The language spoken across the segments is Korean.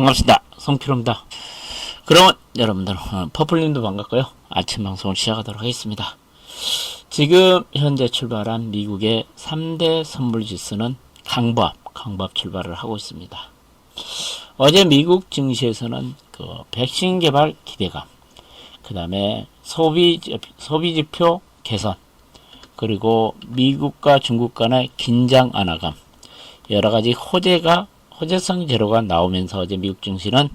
반갑습니다. 송필호입니다. 그러면 여러분들 어, 퍼플님도 반갑고요. 아침 방송을 시작하도록 하겠습니다. 지금 현재 출발한 미국의 3대 선물 지수는 강보합, 강보합 출발을 하고 있습니다. 어제 미국 증시에서는 그 백신 개발 기대감, 그 다음에 소비, 소비 지표 개선, 그리고 미국과 중국 간의 긴장 완화감, 여러 가지 호재가 호재성 재료가 나오면서 어제 미국 증시는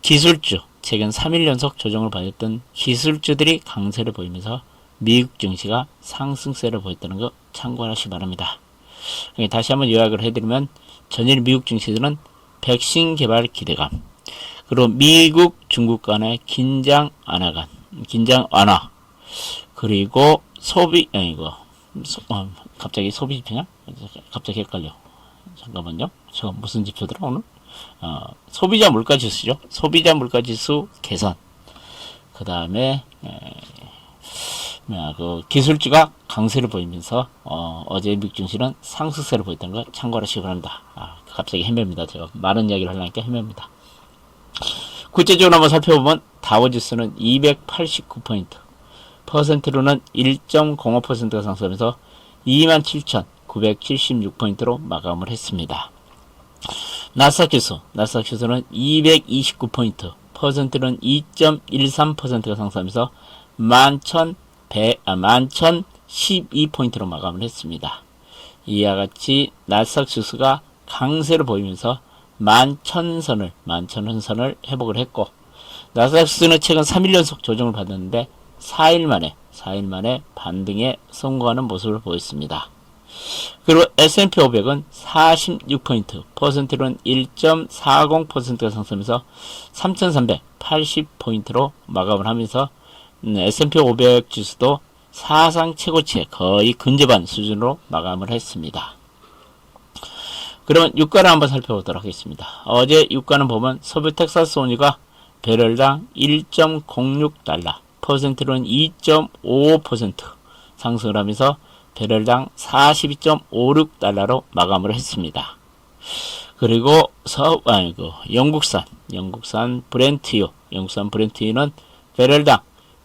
기술주 최근 3일 연속 조정을 받았던 기술주들이 강세를 보이면서 미국 증시가 상승세를 보였다는 거 참고하시 바랍니다. 다시 한번 요약을 해드리면 전일 미국 증시들은 백신 개발 기대감 그리고 미국 중국 간의 긴장 완화감 긴장 완화 그리고 소비 아니 이거 소, 어, 갑자기 소비 지표냐 갑자기 헷갈려 잠깐만요. 저 무슨 지표더라 오늘? 어, 소비자 물가 지수죠. 소비자 물가 지수 개선. 그 다음에 그 기술주가 강세를 보이면서 어, 어제 미국 증시는 상승세를 보였다는 걸 참고하시기 바랍니다. 아, 갑자기 헤매입니다. 제가 많은 이야기를 하려니까 헤매입니다. 구체적으로 한번 살펴보면 다우지수는 289포인트, 퍼센트로는 1.05%가 상승하면서 27,000 976포인트로 마감을 했습니다. 나스닥 지수, 나스닥 지수는 229포인트, 퍼센트는 2.13%가 상승하면서 11,100, 아, 11,012포인트로 마감을 했습니다. 이와 같이 나스닥 지수가 강세를 보이면서 11,000선을, 11,000선을 회복을 했고, 나스닥 지수는 최근 3일 연속 조정을 받았는데, 4일 만에, 4일 만에 반등에 성공하는 모습을 보였습니다. 그리고 S&P 500은 46포인트, 퍼센트로는 1.40%가 상승하면서 3,380포인트로 마감을 하면서 음, S&P 500 지수도 사상 최고치에 거의 근접한 수준으로 마감을 했습니다. 그러면 유가를 한번 살펴보도록 하겠습니다. 어제 유가는 보면 서부 텍사스 원유가 배럴당 1.06달러, 퍼센트로는 2.55% 상승을 하면서 배럴당 42.56달러로 마감을 했습니다. 그리고 서, 아니고, 영국산, 영국산 브렌트유, 영국산 브렌트유는 배럴당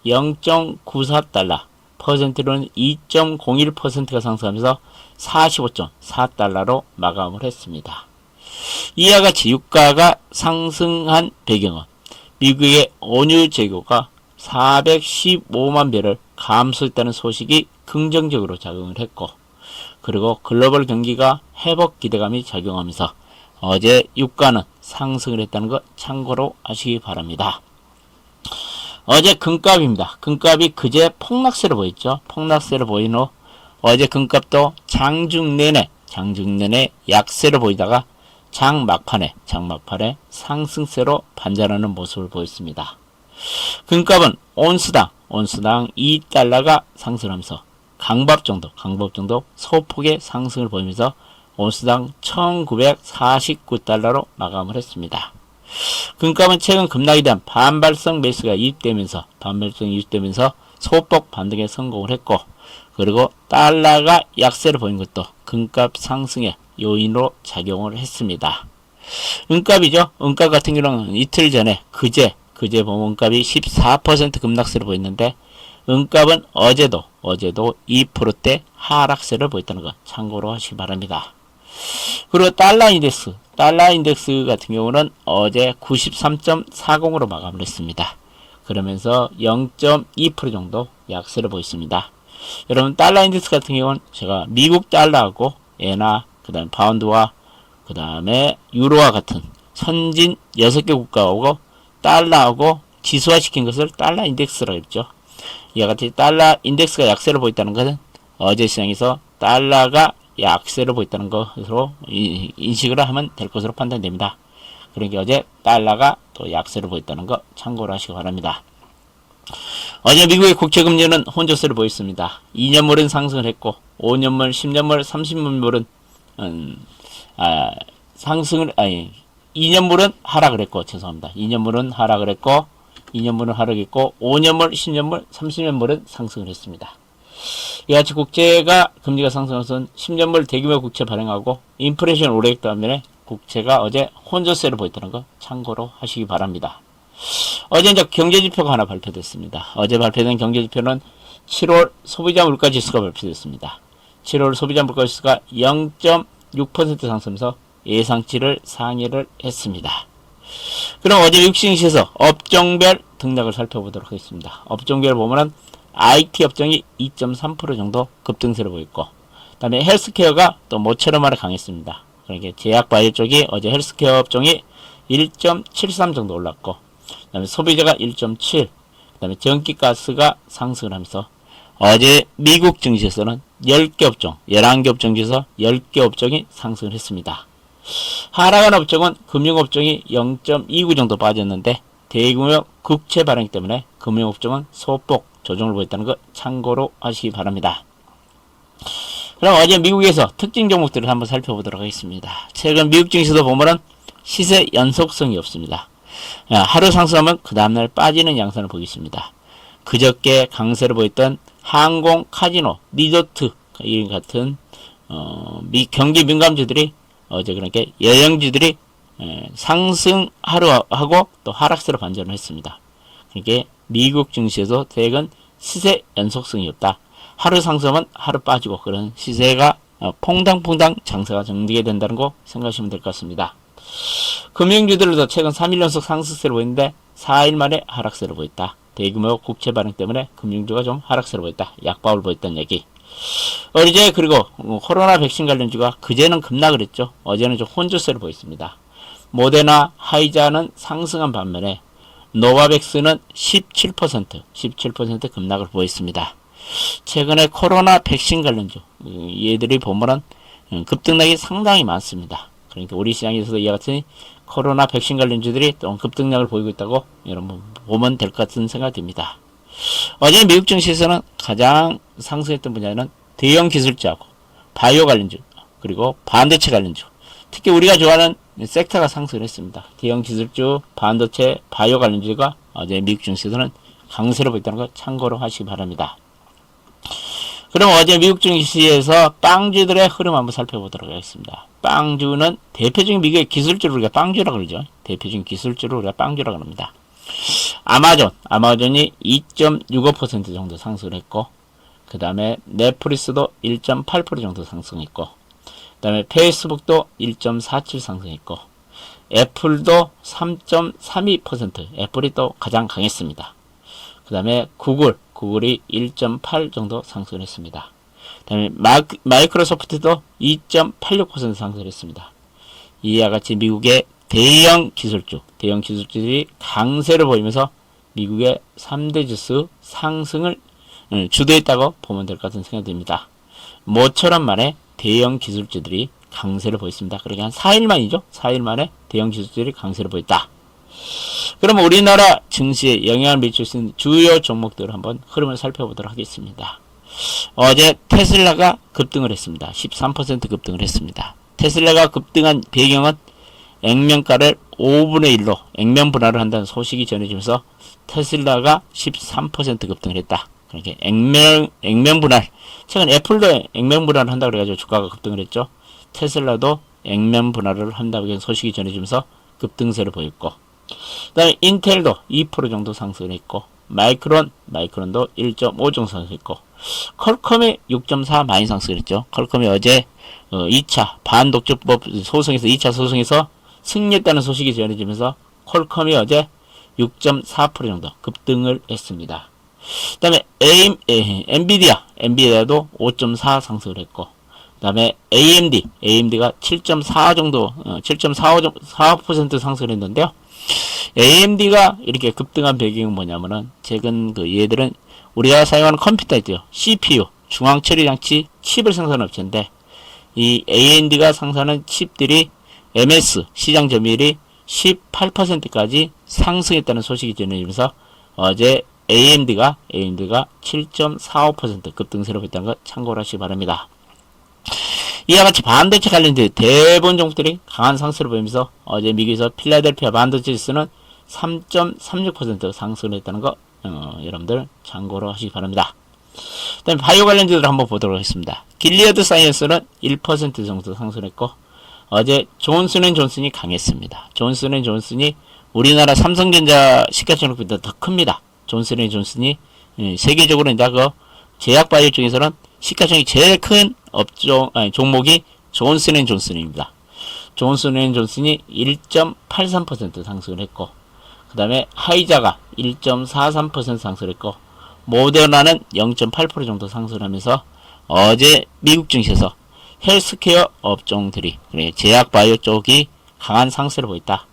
0.94달러, 퍼센트로는 2.01%가 상승하면서 45.4달러로 마감을 했습니다. 이와 같이 유가가 상승한 배경은 미국의 원유 재고가 415만 배를 감소했다는 소식이 긍정적으로 작용을 했고 그리고 글로벌 경기가 회복 기대감이 작용하면서 어제 유가는 상승을 했다는 것 참고로 하시기 바랍니다. 어제 금값입니다. 금값이 그제 폭락세를 보였죠. 폭락세를 보인 후 어제 금값도 장중 내내 장중 내내 약세를 보이다가 장 막판에 장 막판에 상승세로 반전하는 모습을 보였습니다. 금값은 온스당 온스당 2달러가 상승하면서 강밥 정도, 강밥 정도 소폭의 상승을 보이면서 온스당 1949달러로 마감을 했습니다. 금값은 최근 급락에 대한 반발성 매수가 유입되면서 반발성 유입되면서 소폭 반등에 성공을 했고 그리고 달러가 약세를 보인 것도 금값 상승의 요인으로 작용을 했습니다. 은값이죠. 은값 같은 경우는 이틀 전에 그제 그제 보면 은값이 14% 급락세를 보였는데 은값은 어제도 어제도 2%대 하락세를 보였다는 것 참고로 하시기 바랍니다. 그리고 달러 인덱스 달러 인덱스 같은 경우는 어제 93.40으로 마감을 했습니다. 그러면서 0.2% 정도 약세를 보였습니다. 여러분 달러 인덱스 같은 경우는 제가 미국 달러하고 에나 그다음 파운드와 그 다음에 유로와 같은 선진 6개 국가하고 달러하고 지수화시킨 것을 달러 인덱스라고 했죠. 이와 같이 달러 인덱스가 약세를 보였다는 것은 어제 시장에서 달러가 약세를 보였다는 것으로 인식을 하면 될 것으로 판단됩니다. 그러니까 어제 달러가 또 약세를 보였다는 거 참고를 하시기 바랍니다. 어제 미국의 국채금리는 혼조세를 보였습니다. 2년물은 상승을 했고 5년물, 10년물, 30년물은 음, 아, 상승을 아니 2년물은 하락을 했고 죄송합니다. 2년물은 하락을 했고 2년물은 하락했고 5년물, 10년물, 30년물은 상승을 했습니다. 이같이 국제가 금리가 상승해서 10년물 대규모 국채 발행하고 인플레이션 오래했기 때문에 국채가 어제 혼조세를 보였다는 거 참고로 하시기 바랍니다. 어제 이제 경제지표가 하나 발표됐습니다. 어제 발표된 경제지표는 7월 소비자 물가 지수가 발표됐습니다. 7월 소비자 물가 지수가 0.6% 상승해서 예상치를 상회를 했습니다. 그럼 어제 미국 증시에서 업종별 등락을 살펴보도록 하겠습니다. 업종별 보면은 IT 업종이 2.3% 정도 급등세를 보였고, 그 다음에 헬스케어가 또 모처럼 만에 강했습니다. 그러니까 제약 바이오 쪽이 어제 헬스케어 업종이 1.73 정도 올랐고, 그 다음에 소비자가 1.7, 그 다음에 전기가스가 상승을 하면서 어제 미국 증시에서는 10개 업종, 11개 업종 중에서 10개 업종이 상승을 했습니다. 하락한 업종은 금융업종이 0.29 정도 빠졌는데 대규모 국채 발행 때문에 금융업종은 소폭 조정을 보였다는 거 참고로 하시기 바랍니다. 그럼 어제 미국에서 특징 종목들을 한번 살펴보도록 하겠습니다. 최근 미국 증시도 보면은 시세 연속성이 없습니다. 야, 하루 상승하면 그 다음날 빠지는 양상을 보겠습니다. 그저께 강세를 보였던 항공, 카지노, 리조트 이 같은 어, 미, 경기 민감주들이 어제 그러니까 여행주들이 에, 상승하루 하고 또 하락세로 반전을 했습니다. 그러니까 미국 증시에서 최근 시세 연속성이 없다. 하루 상승하면 하루 빠지고 그런 시세가 어, 퐁당퐁당 장세가 정리게 된다는 거 생각하시면 될 것 같습니다. 금융주들도 최근 3일 연속 상승세를 보이는데 4일 만에 하락세를 보였다. 대규모 국채 발행 때문에 금융주가 좀 하락세를 보였다. 약박을 보였다는 얘기. 어제 그리고 어, 코로나 백신 관련주가 그제는 급락을 했죠. 어제는 좀 혼조세를 보였습니다. 모데나, 하이자는 상승한 반면에 노바백스는 17%, 17% 급락을 보였습니다. 최근에 코로나 백신 관련주 얘들이 보면은 음, 급등락이 상당히 많습니다. 그러니까 우리 시장에서도 이와 같은 코로나 백신 관련주들이 또 급등락을 보이고 있다고 여러분 보면 될 것 같은 생각이 듭니다. 어제 미국 증시에서는 가장 상승했던 분야는 대형 기술주하고 바이오 관련주 그리고 반도체 관련주 특히 우리가 좋아하는 섹터가 상승을 했습니다. 대형 기술주, 반도체, 바이오 관련주가 어제 미국 증시에서는 강세로 보였다는 거 참고로 하시기 바랍니다. 그럼 어제 미국 증시에서 빵주들의 흐름 한번 살펴보도록 하겠습니다. 빵주는 대표적인 미국의 기술주를 우리가 빵주라고 그러죠. 대표적인 기술주를 우리가 빵주라고 합니다. 아마존, 아마존이 2.65% 정도 상승을 했고, 그 다음에 넷플릭스도 1.8% 정도 상승했고, 그 다음에 페이스북도 1.47 상승했고, 애플도 3.32%, 애플이 또 가장 강했습니다. 그 다음에 구글, 구글이 1.8 정도 상승을 했습니다. 그 다음에 마이크로소프트도 2.86% 상승을 했습니다. 이와 같이 미국의 대형 기술주, 대형 기술주들이 강세를 보이면서 미국의 3대 지수 상승을 음, 주도했다고 보면 될 것 같은 생각이 듭니다. 모처럼 만에 대형 기술주들이 강세를 보였습니다. 그러게 한 4일 만이죠. 4일 만에 대형 기술주들이 강세를 보였다. 그러면 우리나라 증시에 영향을 미칠 수 있는 주요 종목들을 한번 흐름을 살펴보도록 하겠습니다. 어제 테슬라가 급등을 했습니다. 13% 급등을 했습니다. 테슬라가 급등한 배경은 액면가를 5분의 1로 액면 분할을 한다는 소식이 전해지면서 테슬라가 13% 급등을 했다. 그러니까 액면 액면 분할. 최근 애플도 액면 분할을 한다 그래가지고 주가가 급등을 했죠. 테슬라도 액면 분할을 한다고 소식이 전해지면서 급등세를 보였고, 그 다음에 인텔도 2% 정도 상승을 했고, 마이크론 마이크론도 1.5 정도 상승했고, 컬컴이 6.4 많이 상승했죠. 컬컴이 어제 어, 2차 반독점법 소송에서 2차 소송에서 승리했다는 소식이 전해지면서 퀄컴이 어제 6.4% 정도 급등을 했습니다. 그 다음에 엔비디아, 엔비디아도 5.4 상승을 했고, 그 다음에 AMD, AMD가 7.4 정도, 어, 7.45% 상승을 했는데요. AMD가 이렇게 급등한 배경은 뭐냐면은, 최근 그 얘들은 우리가 사용하는 컴퓨터 있죠. CPU, 중앙 처리 장치 칩을 생산하는 업체인데, 이 AMD가 생산하는 칩들이 MS 시장 점유율이 18%까지 상승했다는 소식이 전해지면서 어제 AMD가 AMD가 7.45% 급등세로 보였다는 것 참고를 하시기 바랍니다. 이와 같이 반도체 관련된 대부분 종목들이 강한 상승을 보이면서 어제 미국에서 필라델피아 반도체 지수는 3.36% 상승을 했다는 거 어, 여러분들 참고로 하시기 바랍니다. 다음에 바이오 관련주들 한번 보도록 하겠습니다. 길리어드 사이언스는 1% 정도 상승했고 어제 존슨앤존슨이 강했습니다. 존슨앤존슨이 우리나라 삼성전자 시가총액보다 더 큽니다. 존슨앤존슨이 예, 세계적으로 이제 그 제약 바이오 중에서는 시가총액이 제일 큰 업종 아니 종목이 존슨앤존슨입니다. 존슨앤존슨이 1.83% 상승을 했고 그 다음에 하이자가 1.43% 상승했고 모더나는 0.8% 정도 상승하면서 어제 미국 증시에서 헬스케어 업종들이 제약 바이오 쪽이 강한 상승을 보였다.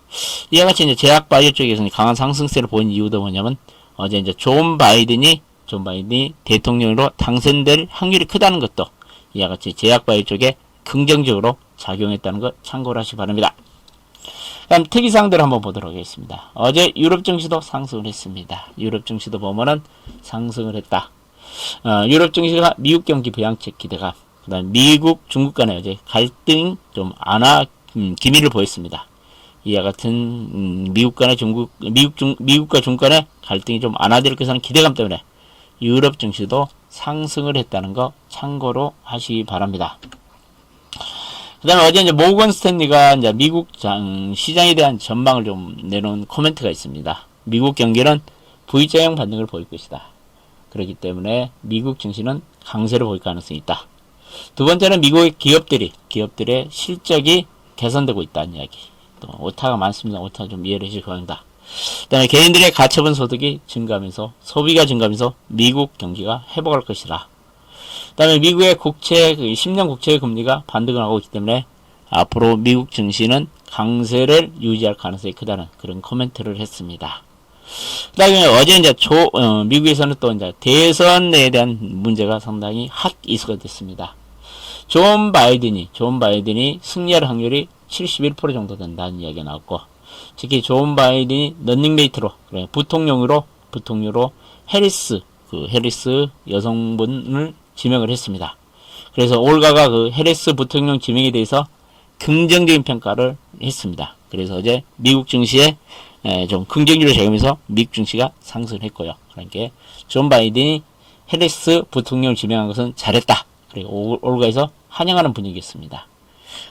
이와 같이 이제 제약 바이오 쪽에서는 강한 상승세를 보인 이유도 뭐냐면 어제 이제 존 바이든이 존 바이든이 대통령으로 당선될 확률이 크다는 것도 이와 같이 제약 바이오 쪽에 긍정적으로 작용했다는 것 참고를 하시기 바랍니다. 다음 특이사항들 한번 보도록 하겠습니다. 어제 유럽 증시도 상승을 했습니다. 유럽 증시도 보면은 상승을 했다. 어, 유럽 증시가 미국 경기 부양책 기대감, 그다음 미국 중국 간의 어제 갈등 좀 안화 음, 기미를 보였습니다. 이와 같은 음, 미국 간의 중국 미국 중 미국과 중국 간의 갈등이 좀 안화될 것이라는 기대감 때문에 유럽 증시도 상승을 했다는 거 참고로 하시기 바랍니다. 그 다음에 어제 이제 모건 스탠리가 이제 미국 장, 시장에 대한 전망을 좀 내놓은 코멘트가 있습니다. 미국 경기는 V자형 반등을 보일 것이다. 그렇기 때문에 미국 증시는 강세를 보일 가능성이 있다. 두 번째는 미국의 기업들이, 기업들의 실적이 개선되고 있다는 이야기. 또, 오타가 많습니다. 오타 좀 이해를 해주시기 바랍니다. 그 다음에 개인들의 가처분 소득이 증가하면서, 소비가 증가하면서 미국 경기가 회복할 것이다. 그다음에 미국의 국채 그 10년 국채 금리가 반등을 하고 있기 때문에 앞으로 미국 증시는 강세를 유지할 가능성이 크다는 그런 코멘트를 했습니다. 그다음에 어제 이제 조, 어, 미국에서는 또 이제 대선에 대한 문제가 상당히 핫 이슈가 됐습니다. 존 바이든이 존 바이든이 승리할 확률이 71% 정도 된다는 이야기가 나왔고 특히 존 바이든이 런닝메이트로 그래 부통령으로 부통령으로 해리스 그 해리스 여성분을 지명을 했습니다. 그래서 올가가 그 헤레스 부통령 지명에 대해서 긍정적인 평가를 했습니다. 그래서 어제 미국 증시에 좀 긍정적으로 작용해서 미국 증시가 상승했고요. 그러니까 존 바이든이 헤레스 부통령을 지명한 것은 잘했다. 그리고 올가에서 환영하는 분위기였습니다.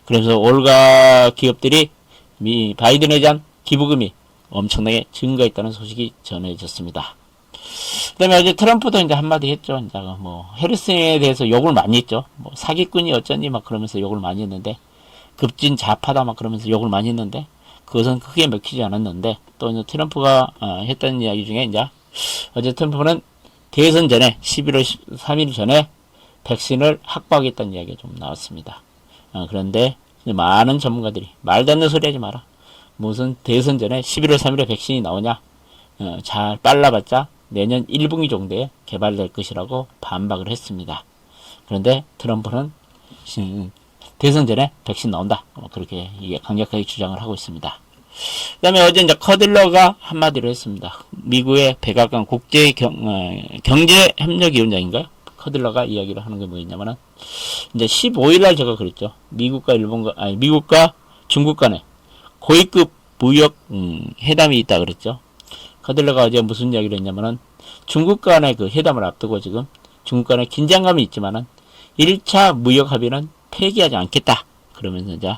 그래서 올가 기업들이 미 바이든에 대한 기부금이 엄청나게 증가했다는 소식이 전해졌습니다. 그 다음에 어제 트럼프도 이제 한마디 했죠. 이제 뭐, 해리슨에 대해서 욕을 많이 했죠. 뭐, 사기꾼이 어쩌니 막 그러면서 욕을 많이 했는데, 급진 좌파다 막 그러면서 욕을 많이 했는데, 그것은 크게 먹히지 않았는데, 또 이제 트럼프가 어, 했던 이야기 중에 이제, 어제 트럼프는 대선 전에, 11월 3일 전에 백신을 확보하겠다는 이야기가 좀 나왔습니다. 어, 그런데, 많은 전문가들이, 말도 안 되는 소리 하지 마라. 무슨 대선 전에 11월 3일에 백신이 나오냐? 어, 잘 빨라봤자 내년 1분기 정도에 개발될 것이라고 반박을 했습니다. 그런데 트럼프는 대선 전에 백신 나온다. 뭐 그렇게 강력하게 주장을 하고 있습니다. 그 다음에 어제 이제 커들러가 한마디로 했습니다. 미국의 백악관 국제 경, 어, 경제협력위원장인가요? 커들러가 이야기를 하는 게 뭐였냐면은, 이제 15일날 제가 그랬죠. 미국과 일본과, 아니, 미국과 중국 간에 고위급 무역, 음, 회담이 있다 그랬죠. 커들러가 어제 무슨 이야기를 했냐면은 중국 간의 그 회담을 앞두고 지금 중국 간의 긴장감이 있지만은 1차 무역 합의는 폐기하지 않겠다. 그러면서 이제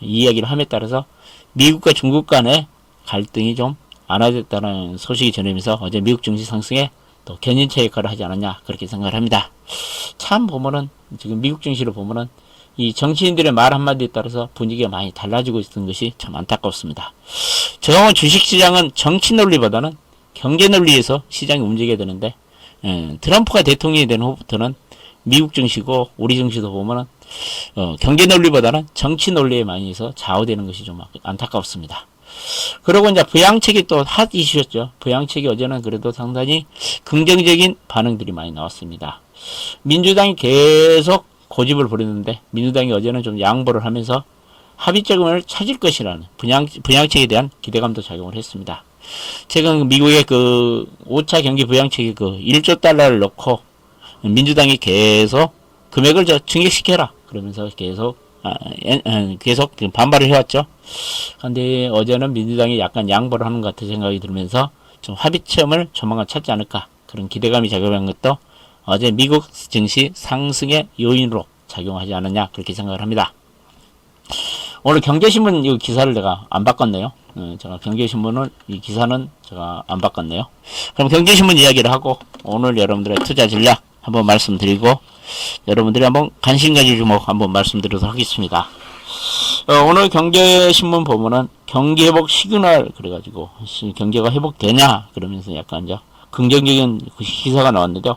이 이야기를 함에 따라서 미국과 중국 간의 갈등이 좀 완화됐다는 소식이 전해면서 어제 미국 증시 상승에 또 견인차 역할을 하지 않았냐 그렇게 생각을 합니다. 참 보면은 지금 미국 증시를 보면은 이 정치인들의 말 한마디에 따라서 분위기가 많이 달라지고 있는 것이 참 안타깝습니다. 저는 주식시장은 정치 논리보다는 경제 논리에서 시장이 움직여야 되는데 예, 트럼프가 대통령이 된 후부터는 미국 증시고 우리 증시도 보면은 어, 경제 논리보다는 정치 논리에 많이 해서 좌우되는 것이 좀 안타깝습니다. 그리고 이제 부양책이 또 핫 이슈였죠. 부양책이 어제는 그래도 상당히 긍정적인 반응들이 많이 나왔습니다. 민주당이 계속 고집을 부리는데 민주당이 어제는 좀 양보를 하면서 합의점을 찾을 것이라는 분양, 분양책에 대한 기대감도 작용을 했습니다. 최근 미국의 그 5차 경기 부양책이 그 1조 달러를 넣고 민주당이 계속 금액을 저 증액시켜라 그러면서 계속 아, 계속 반발을 해왔죠. 근데 어제는 민주당이 약간 양보를 하는 것 같은 생각이 들면서 좀 합의점을 조만간 찾지 않을까 그런 기대감이 작용한 것도 어제 미국 증시 상승의 요인으로 작용하지 않았냐 그렇게 생각을 합니다. 오늘 경제신문 이 기사를 내가 안 바꿨네요. 어, 제가 경제신문은 이 기사는 제가 안 바꿨네요. 그럼 경제신문 이야기를 하고 오늘 여러분들의 투자 전략 한번 말씀드리고 여러분들이 한번 관심 가질 주목 한번 말씀드리도록 하겠습니다. 어, 오늘 경제신문 보면은 경기 회복 시그널 그래가지고 시- 경제가 회복되냐 그러면서 약간 이제 긍정적인 그 기사가 나왔는데요.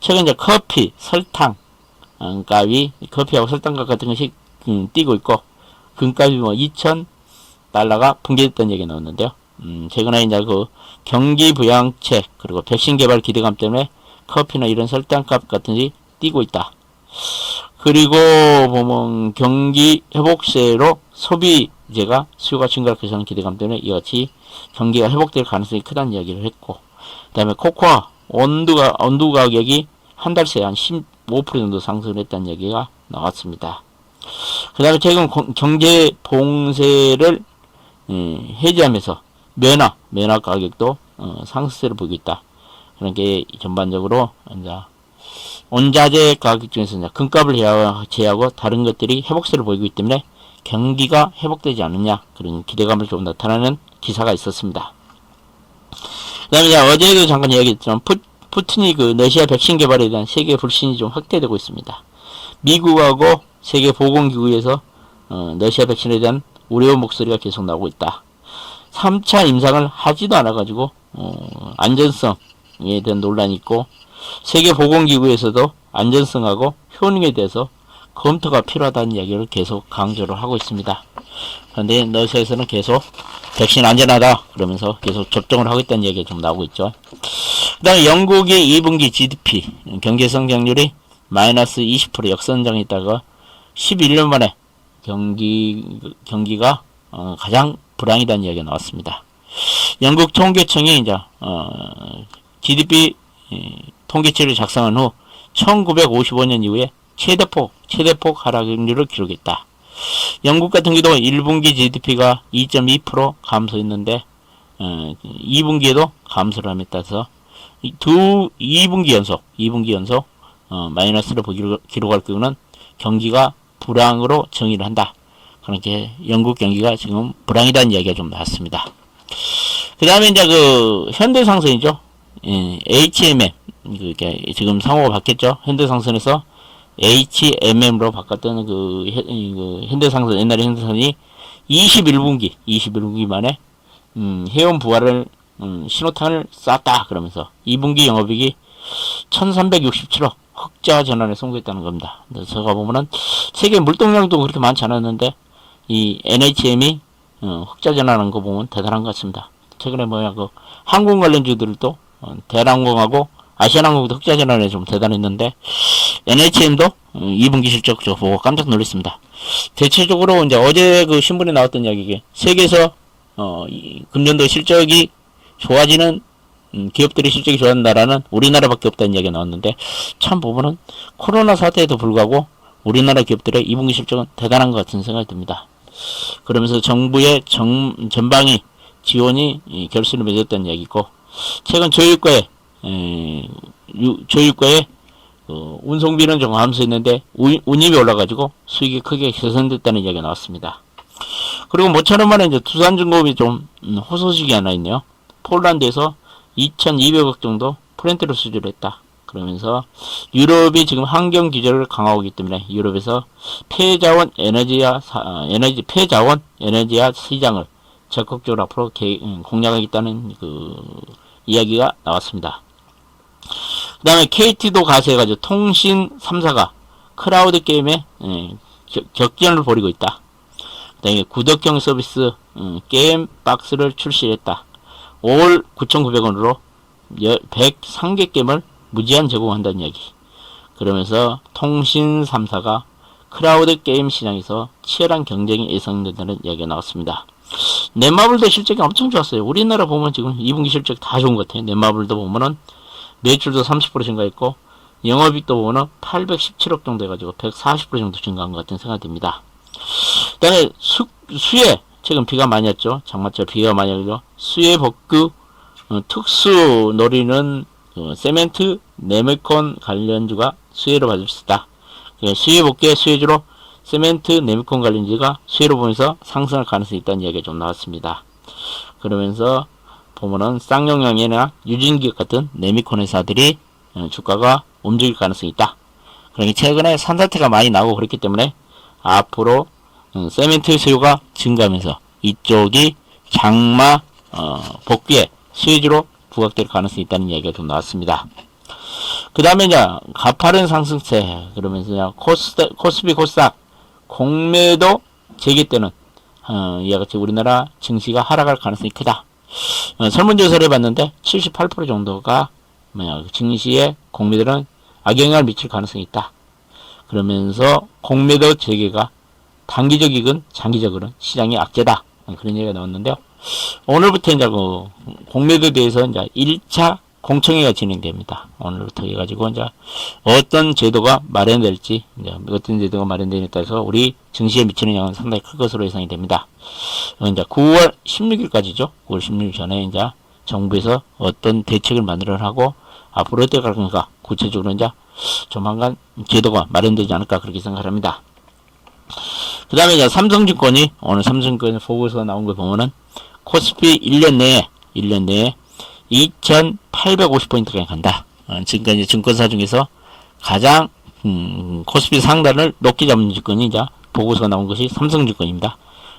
최근 이제 커피, 설탕 어, 값이 커피하고 설탕값 같은 것이 음, 뛰고 있고 금값이 뭐 2천 달러가 붕괴됐다는 얘기 나왔는데요. 음, 최근에 이제 그 경기 부양책 그리고 백신 개발 기대감 때문에 커피나 이런 설탕값 같은 것이 뛰고 있다. 그리고 보면 경기 회복세로 소비재가 수요가 증가할 것이라는 기대감 때문에 이같이 경기가 회복될 가능성이 크다는 이야기를 했고 그 다음에 코코아 온도가 온도 가격이 한 달 새에 한 15% 정도 상승을 했다는 얘기가 나왔습니다. 그 다음에 최근 공- 경제 봉쇄를 음, 해제하면서 면화 면화 가격도 어, 상승세를 보이고 있다. 그런 게 전반적으로 이제 원자재 가격 중에서 금값을 제하고 다른 것들이 회복세를 보이고 있기 때문에 경기가 회복되지 않느냐 그런 기대감을 좀 나타나는 기사가 있었습니다. 그 다음에 이제 어제도 잠깐 이야기했지만 푸, 푸틴이 그 러시아 백신 개발에 대한 세계 불신이 좀 확대되고 있습니다. 미국하고 세계 보건기구에서 어, 러시아 백신에 대한 우려 목소리가 계속 나오고 있다. 3차 임상을 하지도 않아가지고 어, 안전성에 대한 논란이 있고 세계 보건기구에서도 안전성하고 효능에 대해서 검토가 필요하다는 이야기를 계속 강조를 하고 있습니다. 그런데 러시아에서는 계속 백신 안전하다 그러면서 계속 접종을 하고 있다는 얘기가 좀 나오고 있죠. 그 다음에 영국의 2분기 GDP 경제 성장률이 마이너스 20% 역선장에 있다가 11년 만에 경기 경기가 어, 가장 불황이다는 이야기가 나왔습니다. 영국 통계청이 이제 어, GDP 예, 통계치를 작성한 후 1955년 이후에 최대폭 최대폭 하락률을 기록했다. 영국 같은 경우도 1분기 GDP가 2.2% 감소했는데 어, 2분기에도 감소를 함에 따라서 이두 2분기 연속 2분기 연속 어, 마이너스를 보기로- 기록 할 경우는 경기가 불황으로 정의를 한다. 그렇게 영국 경기가 지금 불황이다는 이야기가 좀 나왔습니다. 그 다음에 이제 그 현대상선이죠. 예, HMM 그게 지금 상호가 바뀌었죠. 현대상선에서 HMM으로 바꿨던 그, 현- 그 현대상선 옛날에 현대상선이 21분기 21분기 만에 음, 회원 부활을 음, 신호탄을 쐈다 그러면서 2분기 영업이익이 1367억 흑자 전환에 성공했다는 겁니다. 제가 보면은 세계 물동량도 그렇게 많지 않았는데 이 NHM이 어, 흑자 전환한 거 보면 대단한 것 같습니다. 최근에 뭐야 그 항공 관련주들도 어, 대한항공하고 아시아나항공도 흑자 전환에 좀 대단했는데 NHM도 어, 2분기 실적 저 보고 깜짝 놀랐습니다. 대체적으로 이제 어제 그 신문에 나왔던 이야기 세계에서 어, 이 금년도 실적이 좋아지는 음, 기업들의 실적이 좋아진다라는 우리나라밖에 없다는 이야기가 나왔는데 참 보면은 코로나 사태에도 불구하고 우리나라 기업들의 2분기 실적은 대단한 것 같은 생각이 듭니다. 그러면서 정부의 정, 전방위 지원이 이 결실을 맺었다는 이야기고 최근 조율과에 에, 유- 조율과에 어, 운송비는 좀 감소했는데 우- 운임이 올라가지고 수익이 크게 개선됐다는 이야기가 나왔습니다. 그리고 모처럼 만에 이제 두산중공업이 좀 음, 호소식이 하나 있네요. 폴란드에서 2,200억 정도 프렌트를 수주를 했다. 그러면서 유럽이 지금 환경 규제를 강화하고 있기 때문에 유럽에서 폐자원 에너지화 사- 어, 에너지 폐자원 에너지화 시장을 적극적으로 앞으로 개- 음, 공략하겠다는 그 이야기가 나왔습니다. 그 다음에 KT도 가세해가지고 통신 3사가 크라우드 게임에 예, 격- 격전을 벌이고 있다. 그 다음에 구독형 서비스 음, 게임 박스를 출시했다. 5월 9,900원으로 103개 게임을 무제한 제공한다는 이야기. 그러면서 통신 3사가 크라우드 게임 시장에서 치열한 경쟁이 예상된다는 이야기가 나왔습니다. 넷마블도 실적이 엄청 좋았어요. 우리나라 보면 지금 2분기 실적 다 좋은 것 같아요. 넷마블도 보면은 매출도 30% 증가했고 영업이익도 보면은 817억 정도 해가지고 140% 정도 증가한 것 같은 생각이 듭니다. 그다음에 수, 수해 최근 비가 많이 왔죠. 장마철 비가 많이 오죠. 수해 복구 어, 특수 노리는 어, 세멘트 네메콘 관련주가 수혜를 받을 수 있다. 그 수혜 복구의 수혜주로 세멘트 네미콘 관련주가 수혜로 보면서 상승할 가능성이 있다는 이야기가 좀 나왔습니다. 그러면서 보면은 쌍용양이나 유진기업 같은 네미콘 회사들이 어, 주가가 움직일 가능성이 있다. 그러니 최근에 산사태가 많이 나오고 그렇기 때문에 앞으로 음, 세멘트 수요가 증가하면서 이쪽이 장마 어, 복귀의 수혜주로 부각될 가능성이 있다는 이야기가 좀 나왔습니다. 그 다음에 이제 가파른 상승세 그러면서 코스 코스피 코스닥 공매도 재개 때는 어, 이와 같이 우리나라 증시가 하락할 가능성이 크다. 어, 설문조사를 해봤는데 78% 정도가 뭐냐 증시에 공매도는 악영향을 미칠 가능성이 있다. 그러면서 공매도 재개가 단기적이건 장기적으로는 시장의 악재다. 그런 얘기가 나왔는데요. 오늘부터 이제 그 공매도에 대해서 이제 1차 공청회가 진행됩니다. 오늘부터 해가지고 이제 어떤 제도가 마련될지 이제 어떤 제도가 마련되느냐에 따라서 우리 증시에 미치는 영향은 상당히 클 것으로 예상이 됩니다. 어, 이제 9월 16일까지죠. 9월 16일 전에 이제 정부에서 어떤 대책을 만들어 하고 앞으로 어떻게 갈 건가 구체적으로 이제 조만간 제도가 마련되지 않을까 그렇게 생각합니다. 그 다음에 이제 삼성증권이 오늘 삼성증권 보고서 나온 걸 보면은 코스피 1년 내에 1년 내에 2,850포인트가 간다. 어, 지금까지 증권사 중에서 가장 음, 코스피 상단을 높게 잡는 증권이 이제 보고서가 나온 것이 삼성증권입니다.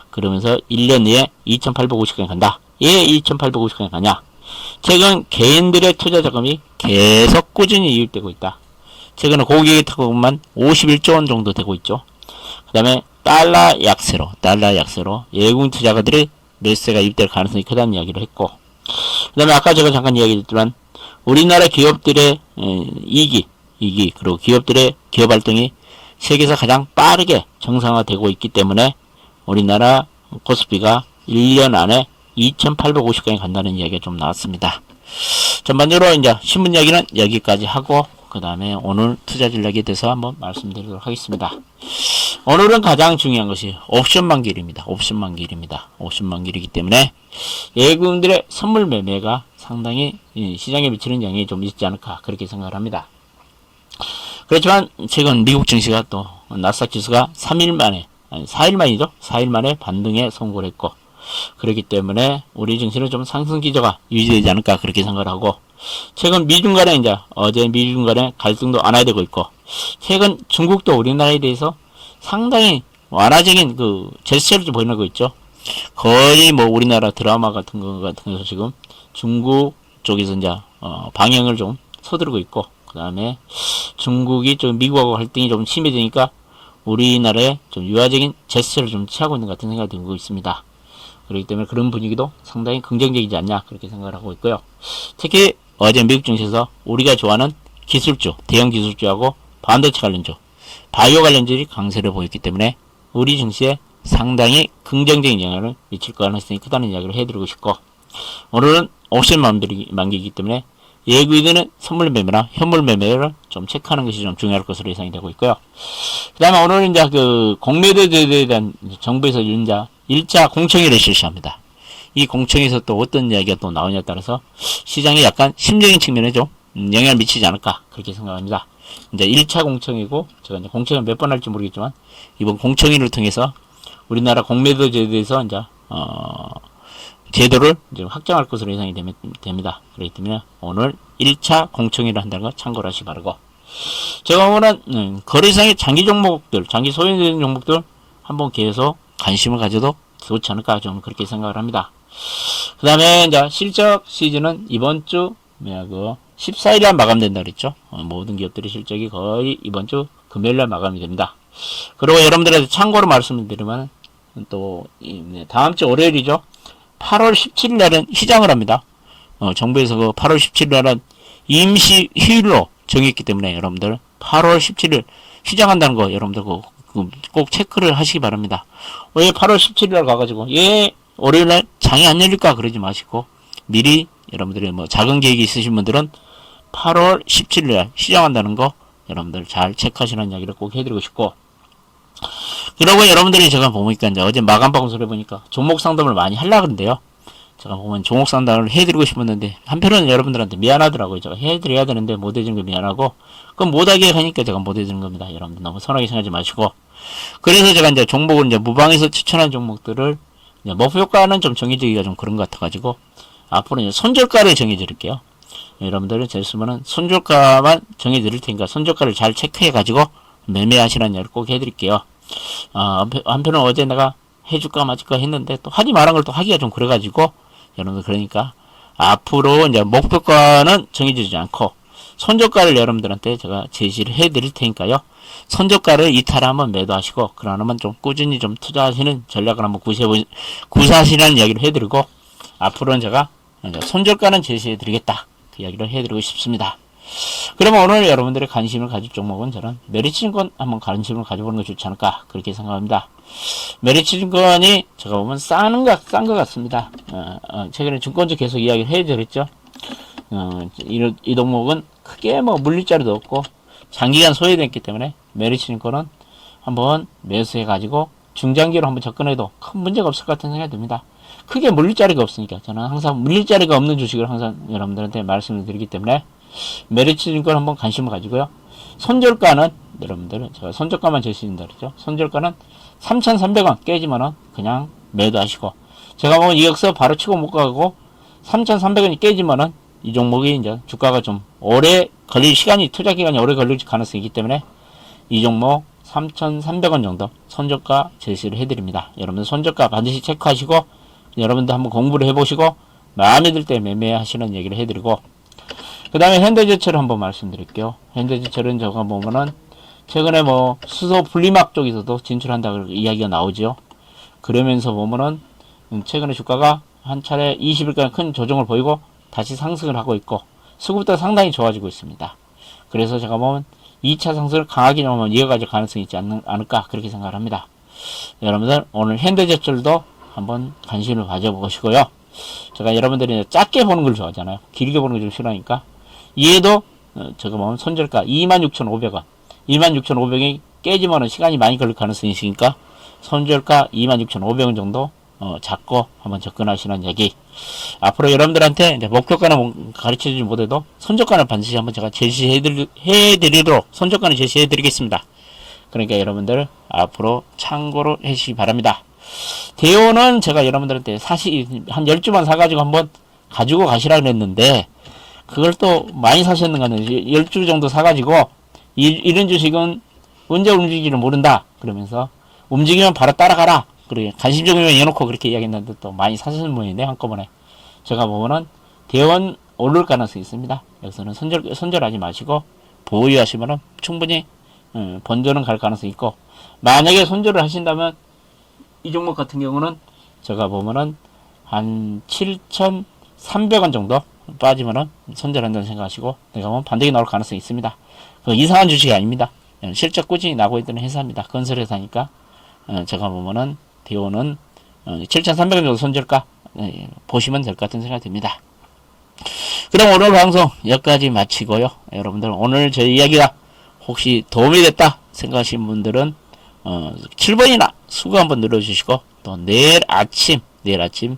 그러면서 1년 내에 2,850까지 간다. 왜 2,850까지 가냐? 최근 개인들의 투자 자금이 계속 꾸준히 유입되고 있다. 최근에 고객의 타격만 51조 원 정도 되고 있죠. 그 다음에 달러 약세로, 달러 약세로 예금 투자가들의 매수세가 유입될 가능성이 크다는 이야기를 했고, 그 다음에 아까 제가 잠깐 이야기했지만, 우리나라 기업들의 에, 이기, 이기, 그리고 기업들의 기업 활동이 세계에서 가장 빠르게 정상화되고 있기 때문에 우리나라 코스피가 1년 안에 2,850강에 간다는 이야기가 좀 나왔습니다. 전반적으로 이제 신문 이야기는 여기까지 하고 그 다음에 오늘 투자 전략에 대해서 한번 말씀드리도록 하겠습니다. 오늘은 가장 중요한 것이 옵션 만기일입니다. 옵션 만기일입니다. 옵션 만기일이기 때문에 예금들의 선물 매매가 상당히 시장에 미치는 영향이 좀 있지 않을까 그렇게 생각을 합니다. 그렇지만 최근 미국 증시가 또 나스닥 지수가 3일 만에 아니 4일 만이죠. 4일 만에 반등에 성공을 했고 그렇기 때문에 우리 증시는 좀 상승 기조가 유지되지 않을까 그렇게 생각을 하고 최근 미중 간에 이제 어제 미중 간에 갈등도 완화되고 있고 최근 중국도 우리나라에 대해서 상당히 완화적인 그 제스처를 좀 보이는 있죠. 거의 뭐 우리나라 드라마 같은 거 같은 거서 지금 중국 쪽에서 이제 어 방향을 좀 서두르고 있고 그 다음에 중국이 좀 미국하고 갈등이 좀 심해지니까 우리나라에 좀 유화적인 제스처를 좀 취하고 있는 것 같은 생각이 들고 있습니다. 그렇기 때문에 그런 분위기도 상당히 긍정적이지 않냐 그렇게 생각을 하고 있고요. 특히 어제 미국 증시에서 우리가 좋아하는 기술주, 대형 기술주하고 반도체 관련주, 바이오 관련주들이 강세를 보였기 때문에 우리 증시에 상당히 긍정적인 영향을 미칠 가능성이 크다는 이야기를 해드리고 싶고 오늘은 옵션 만기이기 때문에 예구이드는 선물 매매나 현물 매매를 좀 체크하는 것이 좀 중요할 것으로 예상이 되고 있고요. 그 다음에 오늘은 이제 그 공매도제도에 대한 정부에서 윤자 1차 공청회를 실시합니다. 이 공청회에서 또 어떤 이야기가 또 나오냐에 따라서 시장에 약간 심적인 측면에 좀 영향을 미치지 않을까 그렇게 생각합니다. 이제 1차 공청회고 제가 이제 공청회 몇번 할지 모르겠지만 이번 공청회를 통해서 우리나라 공매도 제도에서 이제 어 제도를 좀 확정할 것으로 예상이 됩니다. 그렇기 때문에 오늘 1차 공청회를 한다는 거 참고를 하시 기 바라고 제가 오늘 음, 거래상의 장기 종목들, 장기 소유되는 종목들 한번 계속 관심을 가져도 좋지 않을까 좀 그렇게 생각을 합니다. 그 다음에 이제 실적 시즌은 이번 주 뭐야 그 14일 날 마감된다 그랬죠. 어, 모든 기업들의 실적이 거의 이번 주 금요일 날 마감이 됩니다. 그리고 여러분들한테 참고로 말씀드리면 또 네, 다음 주 월요일이죠. 8월 17일 날은 시장을 합니다. 어, 정부에서 그 8월 17일 날은 임시 휴일로 정했기 때문에 여러분들 8월 17일 시장한다는 거 여러분들 꼭, 꼭 체크를 하시기 바랍니다. 왜 8월 17일 날 가가지고 예 월요일 날 장이 안 열릴까 그러지 마시고 미리 여러분들이 뭐 작은 계획이 있으신 분들은 8월 17일 날 시작한다는 거 여러분들 잘 체크하시는 이야기를 꼭 해드리고 싶고 그러고 여러분들이 제가 보니까 이제 어제 마감 방송을 해보니까 종목 상담을 많이 하려 그러는데요. 제가 보면 종목 상담을 해드리고 싶었는데 한편으로는 여러분들한테 미안하더라고요. 제가 해드려야 되는데 못 해준 게 미안하고 그럼 못하게 하니까 제가 못 해주는 겁니다. 여러분들 너무 선하게 생각하지 마시고 그래서 제가 이제 종목을 이제 무방에서 추천한 종목들을 이제 목표가는 좀 정해지기가 좀 그런 것 같아가지고 앞으로 이제 손절가를 정해드릴게요. 여러분들은 제 쓰면은 손절가만 정해드릴 테니까 손절가를 잘 체크해가지고 매매하시라는 이야기를 꼭 해드릴게요. 아, 한편- 한편은 어제 내가 해줄까 말까 했는데 또 하지 말한 걸 또 하기가 좀 그래가지고 여러분들 그러니까 앞으로 이제 목표가는 정해지지 않고 손절가를 여러분들한테 제가 제시를 해드릴 테니까요. 손절가를 이탈하면 매도하시고 그러면 좀 꾸준히 좀 투자하시는 전략을 한번 구사해 구사하시라는 이야기를 해드리고 앞으로는 제가 이제 손절가는 제시해드리겠다 그 이야기를 해드리고 싶습니다. 그러면 오늘 여러분들의 관심을 가질 종목은 저는 메리츠증권 한번 관심을 가져보는 게 좋지 않을까 그렇게 생각합니다. 메리츠증권이 제가 보면 싸는 것, 싼 것 같습니다. 어, 어, 최근에 증권주 계속 이야기를 해드렸죠. 어, 이, 이 종목은 크게 뭐 물리자리도 없고 장기간 소외됐기 때문에 메리츠증권은 한번 매수해 가지고 중장기로 한번 접근해도 큰 문제가 없을 것 같은 생각이 듭니다. 크게 물릴 자리가 없으니까 저는 항상 물릴 자리가 없는 주식을 항상 여러분들한테 말씀을 드리기 때문에 메리츠증권 한번 관심을 가지고요. 손절가는 여러분들은 제가 손절가만 제시한다 그랬죠. 손절가는 3,300원 깨지면은 그냥 매도하시고 제가 보면 이역서 바로 치고 못 가고 3,300원이 깨지면은 이 종목이 이제 주가가 좀 오래 걸릴 시간이 투자 기간이 오래 걸릴 가능성이 있기 때문에 이 종목 3,300원 정도 손절가 제시를 해드립니다. 여러분들 손절가 반드시 체크하시고 여러분들 한번 공부를 해보시고 마음에 들 때 매매하시는 얘기를 해드리고 그 다음에 현대제철을 한번 말씀드릴게요. 현대제철은 저가 보면은 최근에 뭐 수소 분리막 쪽에서도 진출한다 그 이야기가 나오죠. 그러면서 보면은 음, 최근에 주가가 한 차례 20일간 큰 조정을 보이고 다시 상승을 하고 있고 수급도 상당히 좋아지고 있습니다. 그래서 제가 보면 2차 상승을 강하게 좀 이어가질 가능성이 있지 않는, 않을까 그렇게 생각을 합니다. 여러분들 오늘 현대제철도 한번 관심을 가져보시고요. 제가 여러분들이 작게 보는 걸 좋아하잖아요. 길게 보는 걸 좀 싫어하니까 얘도 어, 제가 보면 손절가 26,500원 26,500원이 깨지면 시간이 많이 걸릴 가능성이 있으니까 손절가 26,500원 정도 어, 잡고 한번 접근하시는 얘기. 앞으로 여러분들한테 목표가는 가르쳐 주지 못해도 손절가는 반드시 한번 제가 제시해드리도록 손절가는 제시해드리겠습니다. 그러니까 여러분들 앞으로 참고로 해주시기 바랍니다. 대호는 제가 여러분들한테 사시, 한 10주만 사가지고 한번 가지고 가시라 그랬는데, 그걸 또 많이 사셨는가 하면 10주 정도 사가지고, 이, 이런 주식은 언제 움직이지를 모른다. 그러면서, 움직이면 바로 따라가라. 그래, 관심종이면 해놓고 그렇게 이야기했는데 또 많이 사시는 분인데, 한꺼번에. 제가 보면은, 대원 오를 가능성이 있습니다. 여기서는 손절, 손절하지 마시고, 보유하시면은 충분히, 음, 번전은 갈 가능성이 있고, 만약에 손절을 하신다면, 이 종목 같은 경우는 제가 보면은 한 7,300원 정도 빠지면은 손절한다는 생각하시고 내가 보면 반등이 나올 가능성이 있습니다. 그 이상한 주식이 아닙니다. 예, 실적 꾸준히 나고 있던 회사입니다. 건설회사니까 어, 제가 보면은 어, 7,300원 정도 손절가 예, 보시면 될 것 같은 생각이 듭니다. 그럼 오늘 방송 여기까지 마치고요. 여러분들 오늘 제 이야기가 혹시 도움이 됐다 생각하시는 분들은 어, 7번이나 수고 한번 눌러주시고 또 내일 아침 내일 아침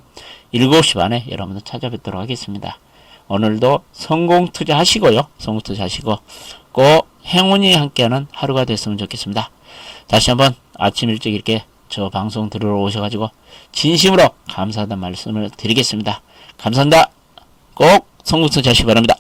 7시 반에 여러분들 찾아뵙도록 하겠습니다. 오늘도 성공 투자하시고요. 성공 투자하시고 꼭 행운이 함께하는 하루가 됐으면 좋겠습니다. 다시 한번 아침 일찍 이렇게 저 방송 들으러 오셔가지고 진심으로 감사하다는 말씀을 드리겠습니다. 감사합니다. 꼭 성공 투자하시기 바랍니다.